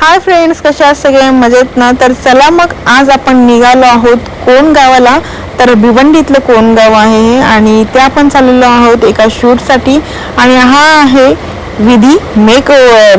Hi friends कशा आहात सगळे? मजेत ना? तर चला मग आज आपण निघालो आहोत कोण गावाला तर भिवंडीतलं कोण गाव आहे आणि ते आपण चाललेलो आहोत एका शूटसाठी. आणि हा आहे विधी मेक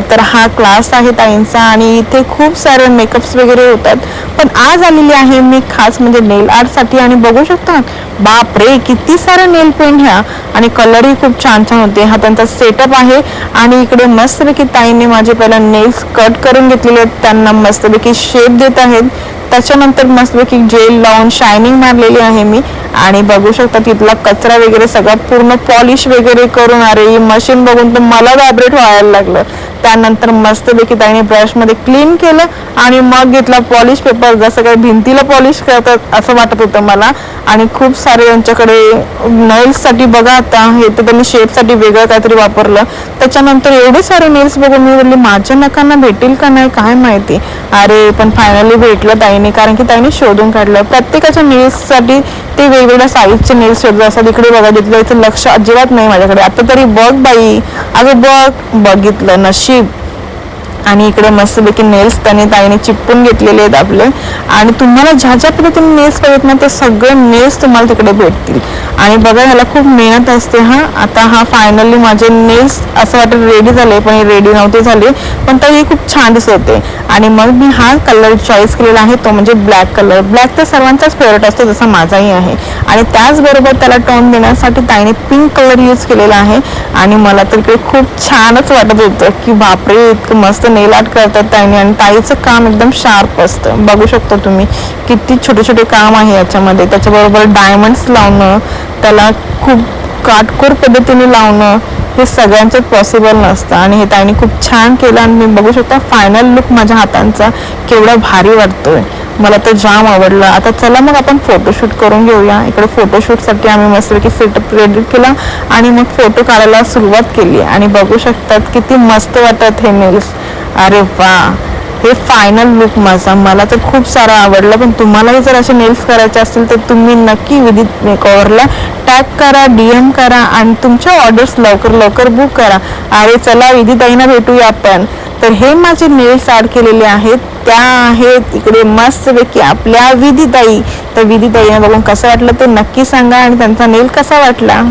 तर हा क्लास आहे ताईंचा आणि इथे खूप सारे मेकअप्स वगैरे होतात. पण आज आलेली आहे मी खास म्हणजे नेल आर्टसाठी आणि बघू शकता बाप रे किती सारे नेल पेंट ह्या. आणि कलरही खूप छान छान होते. हा त्यांचा सेटअप आहे आणि इकडे मस्तपैकी ताईंनी माझे पहिला नेल्स कट करून घेतलेले आहेत. त्यांना मस्तपैकी शेप देत आहेत. त्याच्यानंतर मस्तपैकी जेल लावून शायनिंग मारलेली आहे मी. आणि बघू शकता तिथला कचरा वगैरे सगळा पूर्ण पॉलिश वगैरे करून अरे मशीन बघून तर मला व्हायब्रेट व्हायला लागलं. त्यानंतर मस्तपैकी त्याने ब्रशमध्ये क्लीन केलं आणि मग घेतला पॉलिश पेपर जसं काही भिंतीला पॉलिश करतात असं वाटत होतं मला. आणि खूप सारे यांच्याकडे नेल्ससाठी बघा आता हे तर त्यांनी शेपसाठी वेगळं काहीतरी वापरलं. त्याच्यानंतर एवढे सारे नेल्स बघून मी बोलली माझ्या नकांना भेटेल का नाही? काय माहिती? अरे पण फायनली भेटलं ताईने कारण की ताईने शोधून काढलं. प्रत्येकाच्या नेल्ससाठी ते वेगवेगळ्या साईजचे नेल्स शोधले असतात. इकडे बघा तिथलं इथं लक्ष अजिबात नाही माझ्याकडे. आता तरी बघ बाई. अगं बघ बघितलं नशीब. आणि इकडे मस्तपैकी नेल्स त्याने ताईने चिपकून घेतलेले आहेत आपले. आणि तुम्हाला ज्या ज्या पद्धतीने नेल्स पाहिजेत ना ते सगळे नेल्स तुम्हाला तिकडे भेटतील. आणि बघा ह्याला खूप मेहनत असते हा. आता हा फायनली माझे नेल्स असं वाटत रेडी झाले पण हे रेडी नव्हते झाले. पण तरी खूप छान दिसत होते. आणि मग मी हा कलर चॉईस केलेला आहे तो म्हणजे ब्लॅक कलर ब्लॅक तर सर्वांचाच फेवरेट असतो जसा माझाही आहे. आणि त्याचबरोबर त्याला टोन देण्यासाठी ताईने पिंक कलर यूज केलेला आहे. आणि मला तर इकडे खूप छानच वाटत होतं की बापरे इतकं मस्त नेल आर्ट करतात ताईने. आणि ताईचं काम एकदम शार्प असतं. बघू शकता तुम्ही किती छोटे छोटे काम आहे याच्यामध्ये. त्याच्याबरोबर डायमंड्स लावणं त्याला खूप काटकोर पद्धतीने लावणं हे सगळ्यांचं पॉसिबल नसतं. आणि हे ताईने खूप छान केलं. आणि मी बघू शकता फायनल लुक माझ्या हातांचा केवढा भारी वाटतोय. मला तर जाम आवडलं. आता चला मग आपण फोटोशूट करून घेऊया. इकडे फोटोशूटसाठी आम्ही मस्तपैकी सेटअप रेडी केला आणि मग फोटो काढायला सुरुवात केली. आणि बघू शकतात किती मस्त वाटत हे नेल्स अरे वा! हे फायनल लुक माझा. मला तर खूप सारा आवडलं. पण तुम्हालाही जर असे नेल्स करायचे असतील तर तुम्ही नक्की विदित मेकओव्हरला टॅग करा डी एम करा आणि तुमच्या ऑर्डर्स लवकर लवकर बुक करा. अरे चला विदिताईना भेटूया आपण. तर हे माझे नेल्स आड केलेले आहेत. त्या आहेत. इकडे मस्तपैकी आपल्या विधीताई. तर विधीताई बघून कसं वाटलं ते नक्की सांगा आणि त्यांचा नेल कसा वाटला?